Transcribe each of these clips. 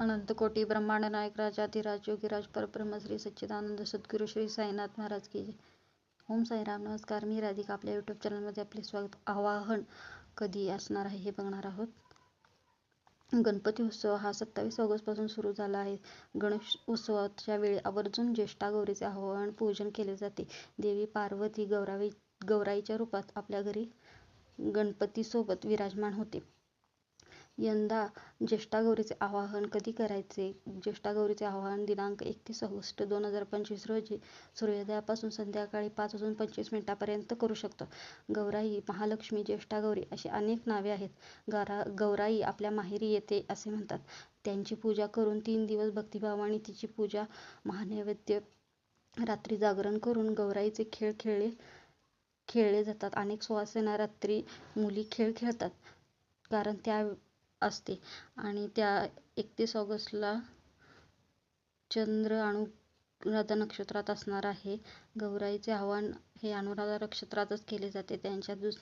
अनंत कोटी ब्रह्मांड नायक राजाधिराज योगीराज परब्रह्म श्री सच्चिदानंद सद्गुरू श्री साईनाथ महाराज की जय. ओम साईराम. नमस्कार. मी राधिका. आपल्या यूट्यूब चॅनलमध्ये आपले स्वागत. आवाहन कधी असणार आहे हे बघणार आहोत. गणपती उत्सव हा सत्तावीस ऑगस्टपासून सुरू झाला आहे. गणेश उत्सवाच्या वेळी आवर्जून ज्येष्ठा गौरीचे आवाहन पूजन केले जाते. देवी पार्वती गौरावी गौराईच्या रूपात आपल्या घरी गणपतीसोबत विराजमान होते. यंदा ज्येष्ठागौरीचे आवाहन कधी करायचे? ज्येष्ठागौरीचे आवाहन दिनांक एकतीस ऑगस्ट दोन हजार पंचवीस रोजी सूर्योदयापासून संध्याकाळी पाच वाजून पंचवीस मिनिटांपर्यंत करू शकतो. गौराई महालक्ष्मी ज्येष्ठागौरी अशी अनेक नावे आहेत. गौरा गौराई आपल्या माहेरी येते असे म्हणतात. त्यांची पूजा करून तीन दिवस भक्तिभावाने तिची पूजा महानैवेद्य रात्री जागरण करून गौराईचे खेळ खेळले खेळले जातात. अनेक सुवासिनी रात्री मुली खेळ खेळतात. कारण त्या असते. आणि त्या एकतीस ऑगस्टला चंद्र अनुराधा नक्षत्रात असणार आहे. गौराईचे आवाहन हे अनुराधा नक्षत्रातच केले जाते. त्यांच्या दुस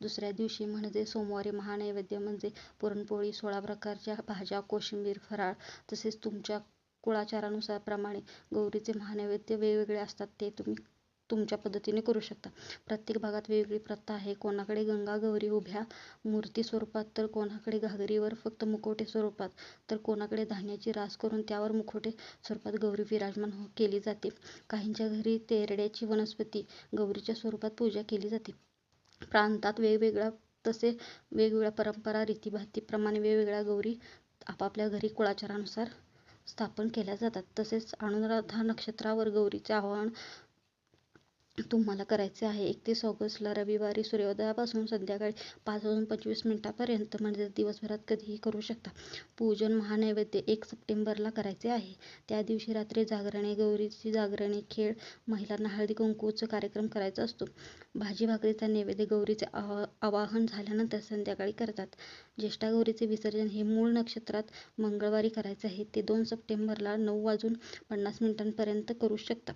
दुसऱ्या दिवशी म्हणजे सोमवारी महानैवेद्य म्हणजे पुरणपोळी सोळा प्रकारच्या भाज्या कोशिंबीर फराळ तसेच तुमच्या कुळाचारानुसार प्रमाणे गौरीचे महानैवेद्य वेगवेगळे असतात. ते तुम्ही तुमच्या पद्धतीने करू शकता. प्रत्येक भागात वेगवेगळी प्रथा आहे. कोणाकडे गंगा गौरी उभ्या मूर्ती स्वरूपात तर कोणाकडे घागरीवर फक्त मुखवटे स्वरूपात तर कोणाकडे धान्याची रास करून त्यावर मुखवटे स्वरूपात गौरी विराजमान हो केली जाते. काहींच्या घरी तेरड्याची वनस्पती गौरीच्या स्वरूपात पूजा केली जाते. प्रांतात वेगवेगळ्या तसे वेगवेगळ्या परंपरा रीतीभातीप्रमाणे वेगवेगळ्या गौरी आपापल्या घरी कुळाचारानुसार स्थापन केल्या जातात. तसेच अनुराधा नक्षत्रावर गौरीचे आवाहन तुम्हाला करायचे आहे. एकतीस ऑगस्टला रविवारी सूर्योदयापासून संध्याकाळी पाच वाजून पंचवीस मिनटापर्यंत म्हणजे दिवसभरात कधीही करू शकता. पूजन महानैवेद्य एक सप्टेंबरला करायचे आहे. त्या दिवशी रात्री जागरणे गौरीची जागरणे खेळ महिलांना हळदी कुंकूचा कार्यक्रम करायचा असतो. भाजी भाकरीचा नैवेद्य गौरीचे आवा आवाहन झाल्यानंतर संध्याकाळी करतात. ज्येष्ठा गौरीचे विसर्जन हे मूळ नक्षत्रात मंगळवारी करायचे आहे. ते दोन सप्टेंबरला नऊ वाजून पन्नास मिनिटांपर्यंत करू शकता.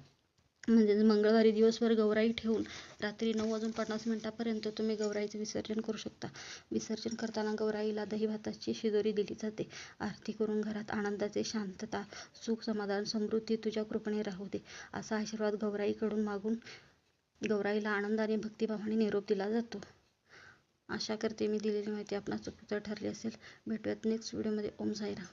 म्हणजेच मंगळवारी दिवसभर गौराई ठेवून रात्री नऊ वाजून पन्नास मिनटापर्यंत तुम्ही गौराईचे विसर्जन करू शकता. विसर्जन करताना गौराईला दही भाताची शिदोरी दिली जाते. आरती करून घरात आनंदाचे शांतता सुख समाधान समृद्धी तुझ्या कृपेने राहू दे. असा आशीर्वाद गौराईकडून मागून गौराईला आनंदाने भक्तिभावाने निरोप दिला जातो. आशा करते मी दिलेली माहिती आपणास उपयुक्त ठरली असेल. भेटूयात नेक्स्ट व्हिडिओमध्ये ओम साईराम.